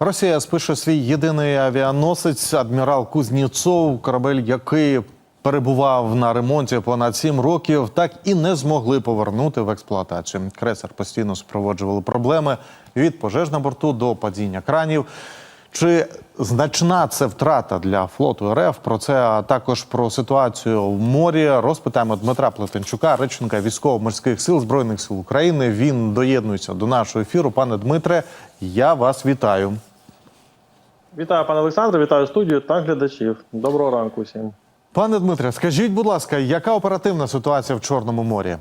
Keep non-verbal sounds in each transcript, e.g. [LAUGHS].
Росія спише свій єдиний авіаносець адмірал Кузнєцов, корабель, який перебував на ремонті понад сім років, так і не змогли повернути в експлуатацію. Кресер постійно супроводжували проблеми від пожеж на борту до падіння кранів. Чи значна це втрата для флоту РФ? Про це а також про ситуацію в морі розпитаємо Дмитра Плетенчука, речника військово-морських сил збройних сил України. Він доєднується до нашого ефіру. Пане Дмитре, я вас вітаю. Вітаю, пане Олександре, вітаю студію та глядачів. Доброго ранку всім. Пане Дмитре, скажіть, будь ласка, яка оперативна ситуація в Чорному морі?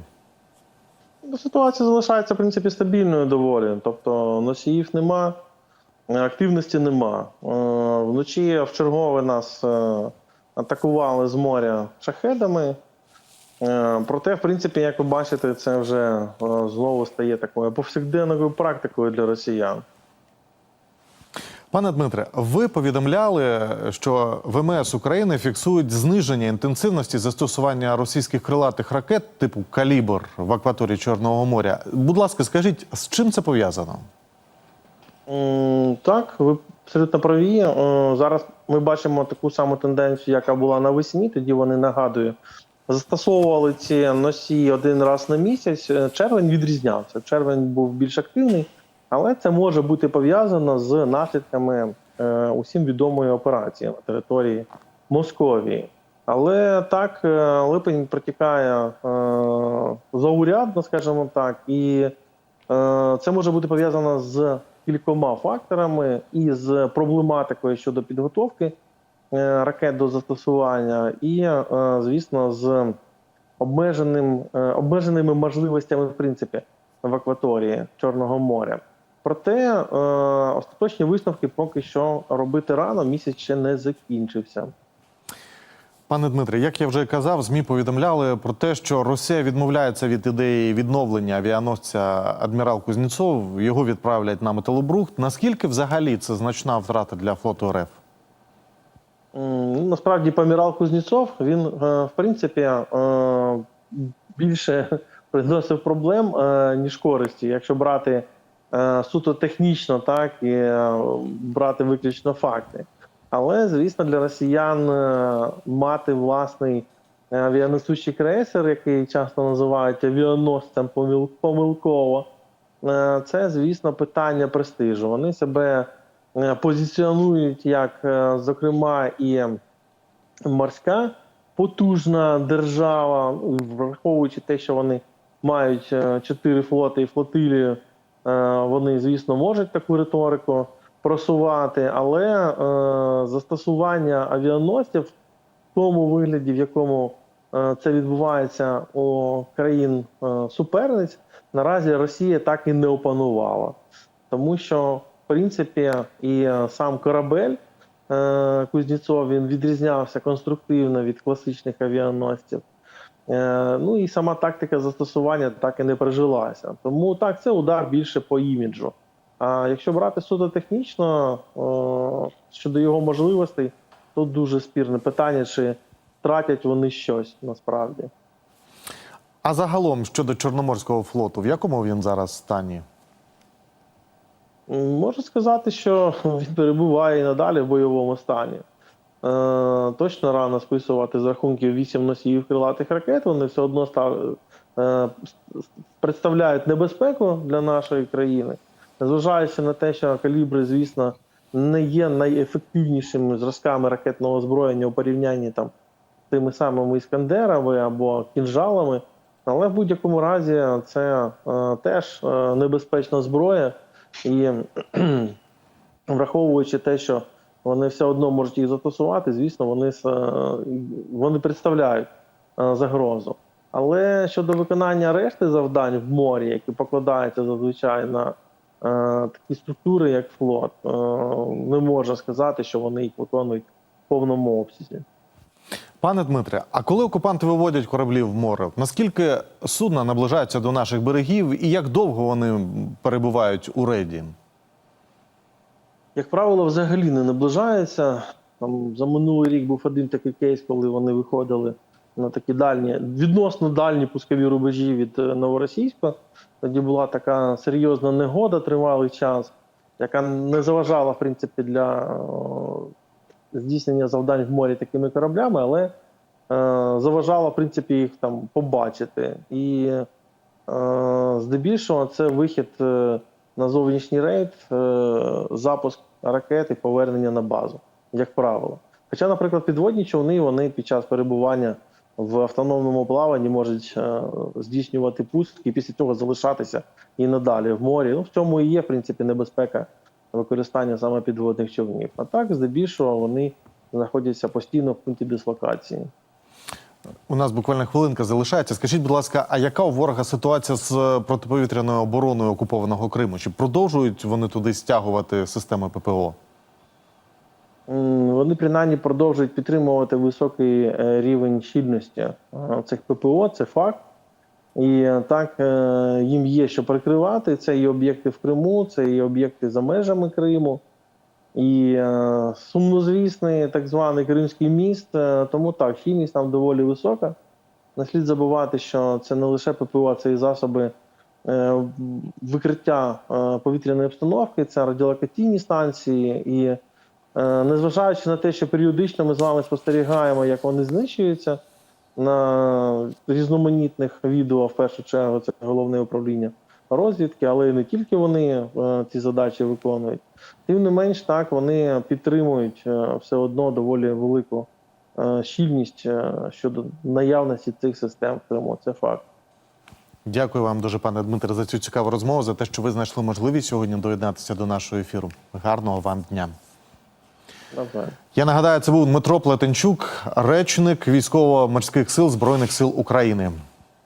Ну, Ситуація залишається, в принципі, стабільною доволі. Тобто носіїв нема, активності нема. Е, Вночі в чергове нас е, атакували з моря шахедами. Е, Проте, в принципі, як ви бачите, це вже знову стає такою повсякденною практикою для росіян. Пане Дмитре, ви повідомляли, що ВМС України фіксують зниження інтенсивності застосування російських крилатих ракет типу Калібр в акваторії Чорного моря. Будь ласка, скажіть, з чим це пов'язано? Так, ви абсолютно праві. Е, Зараз ми бачимо таку саму тенденцію, яка була навесні. Тоді вони нагадую, застосовували ці носії один раз на місяць. Е, Червень відрізнявся. Червень був більш активний, але це може бути пов'язано з наслідками е, усім відомої операції на території Московії. Але так, е, липень протікає е, заурядно, скажімо так, і це може бути пов'язано з кількома факторами і з проблематикою щодо підготовки ракет до застосування, і, звісно, з обмеженим, обмеженими можливостями, в принципі, в акваторії Чорного моря. Проте е, остаточні висновки поки що робити рано, місяць ще не закінчився. Пане Дмитре, як я вже казав, змі повідомляли про те, що Росія відмовляється від ідеї відновлення авіаносця адмірал Кузнєцов. Його відправлять на металобрухт. Наскільки взагалі це значна втрата для флоту РФ? Ну, Насправді, помірал Кузнєцов, він, е, в принципі, е, більше приносив проблем, е, ніж користі. Якщо брати суто технічно, так і е, брати виключно факти. Але, звісно, для росіян е, мати власний е, авіанесущий крейсер, який часто називають авіаносцем помилково, е, це, звісно, питання престижу. Вони себе е, позиціонують як, е, зокрема, і морська потужна держава, враховуючи те, що вони мають е, чотири флоти і флотилію, е, вони, звісно, можуть таку риторику просувати, але е, застосування авіаносців в тому вигляді, в якому е, це відбувається у країн е, суперниць, наразі Росія так і не опанувала. Тому що, в принципі, і е, сам корабель е, Кузнєцов він відрізнявся конструктивно від класичних авіаносців. Е, Ну і сама тактика застосування так і не прижилася. Тому так, це удар більше по іміджу. А якщо брати суто технічно щодо його можливостей, тут дуже спірне питання, чи втратять вони щось насправді. А загалом щодо Чорноморського флоту, в якому він зараз стані? Можу сказати, що [LAUGHS] він перебуває і надалі в бойовому стані. Е, точно рано списувати з рахунків 8 носіїв крилатих ракет. Вони все одно став, е, представляють небезпеку для нашої країни, незважаючи на те, що калібри, звісно, не є найефективнішими зразками ракетного озброєння у порівнянні там з тими самими іскандерами або кінжалами. Але в будь-якому разі це е, теж небезпечна зброя, і враховуючи те, що вони все одно можуть їх застосувати, звісно, вони, е, вони представляють е, загрозу. Але щодо виконання решти завдань в морі, які покладаються зазвичай на е, такі структури, як флот, не можна сказати, що вони їх виконують в повному обсязі. Пане Дмитре, а коли окупанти виводять кораблі в море, наскільки судна наближаються до наших берегів і як довго вони перебувають у рейді? Як правило, взагалі не наближається. Там за минулий рік був один такий кейс, коли вони виходили на такі дальні, відносно дальні пускові рубежі від е, Новоросійська. Тоді була така серйозна негода, тривалий час. яка не заважала в принципі для е, здійснення завдань в морі такими кораблями, але е, заважала в принципі їх там побачити. І е, здебільшого це вихід е, на зовнішній рейд, е, запуск ракет і повернення на базу, як правило. Хоча, наприклад, підводні човни вони під час перебування в автономному плаванні можуть е, здійснювати пуск і після цього залишатися і надалі в морі. Ну, в цьому і є, в принципі, небезпека використання саме підводних човнів. А так, здебільшого, вони знаходяться постійно в пункті дислокації. У нас буквально хвилинка залишається. Скажіть, будь ласка, а яка у ворога ситуація з протиповітряною обороною окупованого Криму? Чи продовжують вони туди стягувати системи ППО? Вони принаймні продовжують підтримувати високий е, рівень щільності е, цих ППО, це факт. І е, так е, їм є що прикривати. Це і об'єкти в Криму, це і об'єкти за межами Криму, і е, сумнозвісний так званий Кримський міст. Е, Тому так, щільність там доволі висока. Не слід забувати, що це не лише ППО, це і засоби е, викриття е, повітряної обстановки, це радіолокаційні станції. І е, незважаючи на те, що періодично ми з вами спостерігаємо, як вони знищуються на різноманітних відео, в першу чергу, це головне управління розвідки, але не тільки вони е, ці задачі виконують. Тим не менш, так вони підтримують е, все одно доволі велику е, щільність щодо наявності цих систем в Криму. Це факт. Дякую вам дуже, пане Дмитре, за цю цікаву розмову, за те, що ви знайшли можливість сьогодні доєднатися до нашого ефіру. Гарного вам дня. Я нагадаю, це був Дмитро Плетенчук, речник військово-морських сил Збройних сил України.